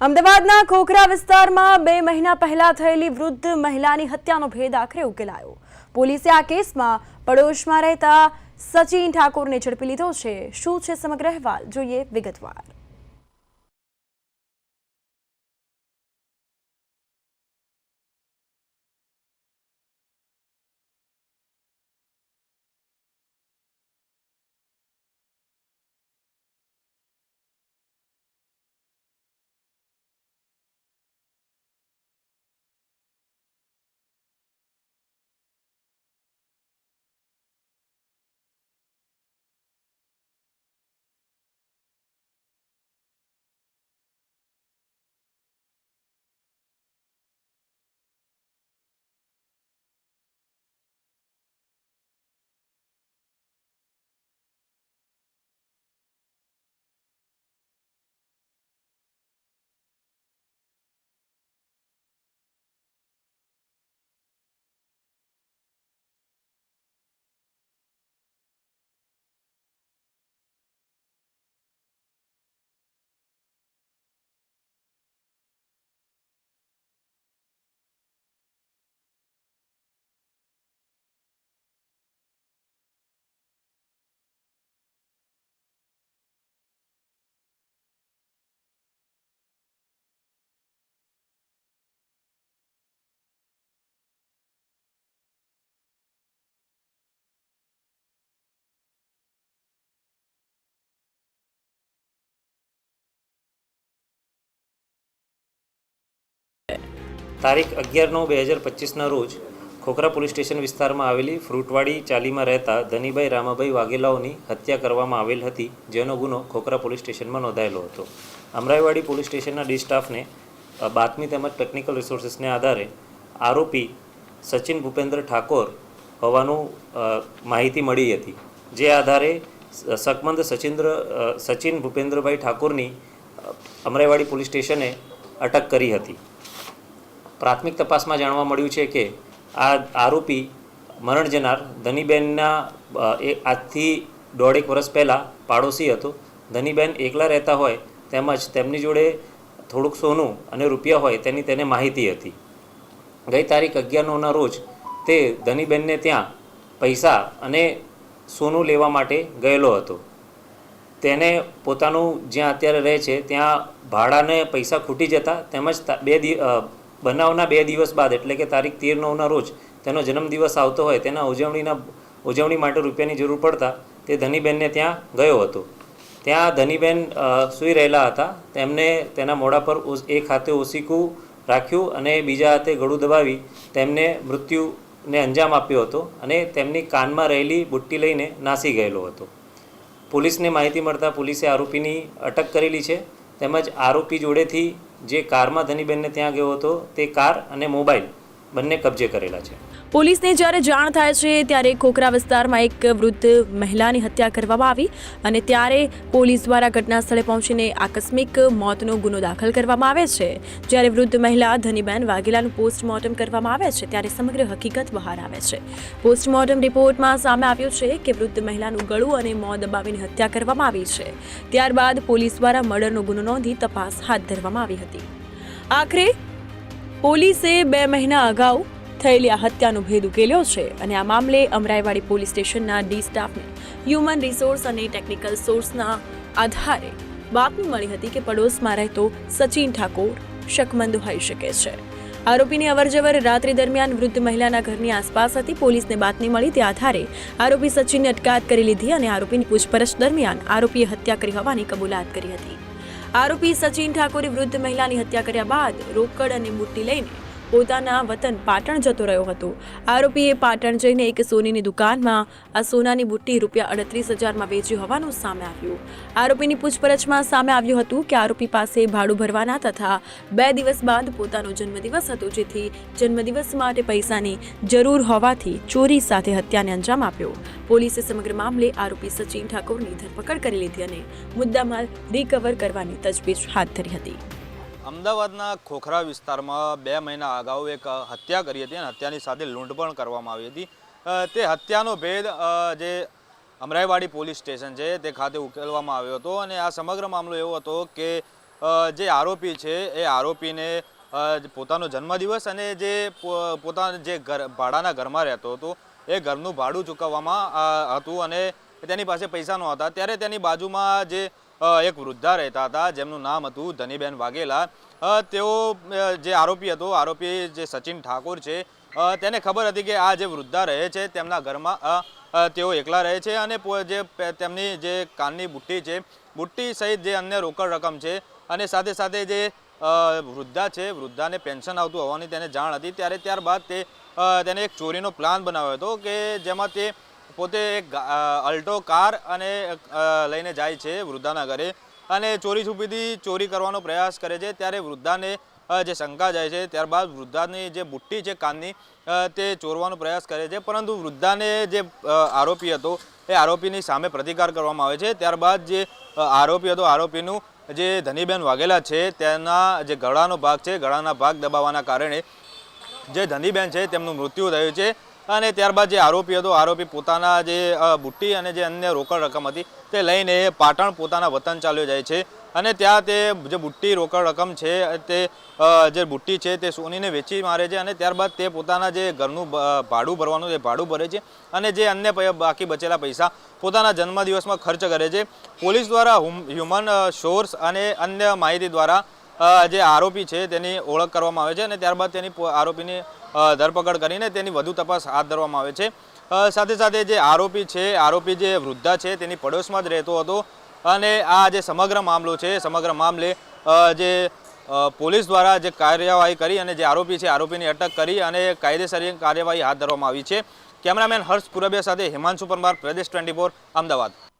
અમદાવાદના ખોખરા વિસ્તારમાં બે મહિના પહેલા થયેલી વૃદ્ધ મહિલાની હત્યાનો ભેદ આખરે ઉકેલાયો. પોલીસે આ કેસમાં પડોશમાં રહેતા સચિન ઠાકોરને ઝડપી લીધો છે. શું છે સમગ્ર અહેવાલ? જોઈએ વિગતવાર. તારીખ અગિયાર નવ બે હજાર પચીસના રોજ ખોખરા પોલીસ સ્ટેશન વિસ્તારમાં આવેલી ફ્રૂટવાડી ચાલીમાં રહેતા ધનીભાઈ રામાભાઈ વાઘેલાઓની હત્યા કરવામાં આવેલ હતી, જેનો ગુનો ખોખરા પોલીસ સ્ટેશનમાં નોંધાયેલો હતો. અમરાઈવાડી પોલીસ સ્ટેશનના ડી સ્ટાફને બાતમી તેમજ ટેકનિકલ રિસોર્સિસને આધારે આરોપી સચિન ભૂપેન્દ્ર ઠાકોર હોવાનું માહિતી મળી હતી. જે આધારે સકમંદ સચિન્દ્ર સચિન ભૂપેન્દ્રભાઈ ઠાકોરની અમરાઈવાડી પોલીસ સ્ટેશને અટક કરી હતી. પ્રાથમિક તપાસમાં જાણવા મળ્યું છે કે આ આરોપી મરણ જનાર ધનીબેનના એ આજથી દોઢેક વર્ષ પહેલાં પાડોશી હતો. ધનીબેન એકલા રહેતા હોય તેમજ તેમની જોડે થોડુંક સોનું અને રૂપિયા હોય તેની તેને માહિતી હતી. ગઈ તારીખ અગિયાર રોજ તે ધનીબેનને ત્યાં પૈસા અને સોનું લેવા માટે ગયેલો હતો. તેને પોતાનું જ્યાં અત્યારે રહે છે ત્યાં ભાડાને પૈસા ખૂટી જતા તેમજ બે બનાવના બે દિવસ બાદ, એટલે કે તારીખ તેર નવના રોજ, તેનો જન્મદિવસ આવતો હોય, તેના ઉજવણીના, ઉજવણી માટે રૂપિયાની જરૂર પડતા, તે ધનીબેનને ત્યાં ગયો હતો. ત્યાં ધનીબેન સૂઈ રહેલા હતા. તેમને તેના મોઢા પર એક હાથે ઓસીકું રાખ્યું અને બીજા હાથે ગળું દબાવી તેમને મૃત્યુને અંજામ આપ્યો હતો અને તેમની કાનમાં રહેલી બુટ્ટી લઈને નાસી ગયેલો હતો. પોલીસને માહિતી મળતા પોલીસે આરોપીની અટક કરેલી છે. તેમજ આરોપી જોડેથી જે કારમાં ધનીબેનને ત્યાં ગયો હતો તે કાર અને મોબાઈલ બંને કબજે કરેલા છે. પોલીસને જ્યારે જાણ થાય છે, ત્યારે ખોખરા વિસ્તારમાં એક વૃદ્ધ મહિલાની હત્યા કરવામાં આવી અને ત્યારે પોલીસ દ્વારા ઘટના સ્થળે પહોંચીને આકસ્મિક મોતનો ગુનો દાખલ કરવામાં આવે છે. જ્યારે વૃદ્ધ મહિલા ધનીબેન વાઘેલાનું પોસ્ટમોર્ટમ કરવામાં આવે છે, ત્યારે સમગ્ર હકીકત બહાર આવે છે. પોસ્ટમોર્ટમ રિપોર્ટમાં સામે આવ્યું છે કે વૃદ્ધ મહિલાનું ગળું અને મોં દબાવીને હત્યા કરવામાં આવી છે. ત્યારબાદ પોલીસ દ્વારા મર્ડરનો ગુનો નોંધી તપાસ હાથ ધરવામાં આવી હતી. આખરે પોલીસે બે મહિના અગાઉ થયેલી આ હત્યાનો ભેદ ઉકેલ્યો છે અને આ મામલે અમરાઈવાડી પોલીસ સ્ટેશનના ડી સ્ટાફને હ્યુમન રિસોર્સ અને ટેકનિકલ સોર્સના આધારે બાતમી મળી હતી કે પડોશમાં રહેતો સચિન ઠાકોર શકમંદ હોઈ શકે છે. આરોપીની અવરજવર રાત્રિ દરમિયાન વૃદ્ધ મહિલાના ઘરની આસપાસ હતી. પોલીસને બાતમી મળી તે આધારે આરોપી સચિનને અટકાયત કરી લીધી અને આરોપીની પૂછપરછ દરમિયાન આરોપીએ હત્યા કરી હોવાની કબૂલાત કરી હતી. આરોપી સચિન ઠાકોરે વૃદ્ધ મહિલાની હત્યા કર્યા બાદ રોકડ અને બુટ્ટી લઈને પોતાના વતન પાટણ જતો રહ્યો હતો. આરોપીએ પાટણ જઈને એક સોનીની દુકાનમાં આ સોનાની બુટ્ટી રૂપિયા અડત્રીસ હજારમાં વેચી હોવાનું સામે આવ્યું. આરોપીની પૂછપરછમાં સામે આવ્યું હતું કે આરોપી પાસે ભાડું ભરવાના તથા બે દિવસ બાદ પોતાનો જન્મદિવસ હતો, જેથી જન્મદિવસ માટે પૈસાની જરૂર હોવાથી ચોરી સાથે હત્યાને અંજામ આપ્યો. પોલીસે સમગ્ર મામલે આરોપી સચિન ઠાકોરની ધરપકડ કરી લીધી અને મુદ્દામાલ રિકવર કરવાની તજવીજ હાથ ધરી હતી. અમદાવાદના ખોખરા વિસ્તારમાં બે મહિના અગાઉ એક હત્યા કરી હતી અને હત્યાની સાથે લૂંટ પણ કરવામાં આવી હતી. તે હત્યાનો ભેદ જે અમરાઈવાડી પોલીસ સ્ટેશન છે તે ખાતે ઉકેલવામાં આવ્યો હતો અને આ સમગ્ર મામલો એવો હતો કે જે આરોપી છે એ આરોપીને પોતાનો જન્મદિવસ અને જે પોતાના જે ઘર, ભાડાના ઘરમાં રહેતો હતો એ ઘરનું ભાડું ચૂકવવામાં હતું અને તેની પાસે પૈસા નહોતા. ત્યારે તેની બાજુમાં જે એક વૃદ્ધા રહેતા હતા. જેમનું નામ હતું ધનીબેન વાઘેલા. તેઓ જે આરોપી હતો, આરોપી જે સચિન ઠાકોર છે તેને ખબર હતી કે આ જે વૃદ્ધા રહે છે, તેમના ઘરમાં તેઓ એકલા રહે છે અને જે તેમની જે કાનની બુટ્ટી છે, બુટ્ટી સહિત જે અન્ય રોકડ રકમ છે અને સાથે સાથે જે વૃદ્ધા છે, વૃદ્ધાને પેન્શન આવતું હોવાની તેને જાણ હતી. ત્યારે ત્યારબાદ તે તેને એક ચોરીનો પ્લાન બનાવ્યો હતો કે જેમાં તે પોતે એક અલ્ટો કાર અને લઈને જાય છે વૃદ્ધાના ઘરે અને ચોરી છુપીથી ચોરી કરવાનો પ્રયાસ કરે છે. ત્યારે વૃદ્ધાને જે શંકા જાય છે, ત્યારબાદ વૃદ્ધાની જે બુટ્ટી છે કાનની તે ચોરવાનો પ્રયાસ કરે છે. પરંતુ વૃદ્ધાને જે આરોપી હતો, એ આરોપીની સામે પ્રતિકાર કરવામાં આવે છે. ત્યારબાદ જે આરોપી હતો, આરોપીનું જે ધનીબેન વાઘેલા છે, તેના જે ગળાનો ભાગ છે, ગળાના ભાગ દબાવવાના કારણે જે ધનીબેન છે, તેમનું મૃત્યુ થયું છે. અને ત્યારબાદ જે આરોપી હતો, આરોપી પોતાના જે બુટ્ટી અને જે અન્ય રોકડ રકમ હતી, તે લઈને પાટણ પોતાના વતન ચાલ્યો જાય છે. અને ત્યાં તે જે બુટ્ટી રોકડ રકમ છે, તે જે બુટ્ટી છે તે સોનીને વેચી મારે છે અને ત્યારબાદ તે પોતાના જે ઘરનું ભાડું ભરવાનું તે ભાડું ભરે છે અને જે અન્ય બાકી બચેલા પૈસા પોતાના જન્મદિવસમાં ખર્ચ કરે છે. પોલીસ દ્વારા હ્યુમન સોર્સ અને અન્ય માહિતી દ્વારા જે આરોપી છે તેની ઓળખ કરવામાં આવે છે અને ત્યારબાદ તેની આરોપીની ધરપકડ કરીને તેની વધુ તપાસ હાથ ધરવામાં આવે છે. સાથે સાથે જે આરોપી છે, આરોપી જે વૃદ્ધા છે તેની પડોશમાં જ રહેતો હતો અને આ જે સમગ્ર મામલો છે, સમગ્ર મામલે જે પોલીસ દ્વારા જે કાર્યવાહી કરી અને જે આરોપી છે આરોપીની અટક કરી અને કાયદેસરની કાર્યવાહી હાથ ધરવામાં આવી છે. કેમેરામેન હર્ષ પુરબિયા સાથે હિમાંશુ પરમાર, પ્રદેશ ટ્વેન્ટી અમદાવાદ.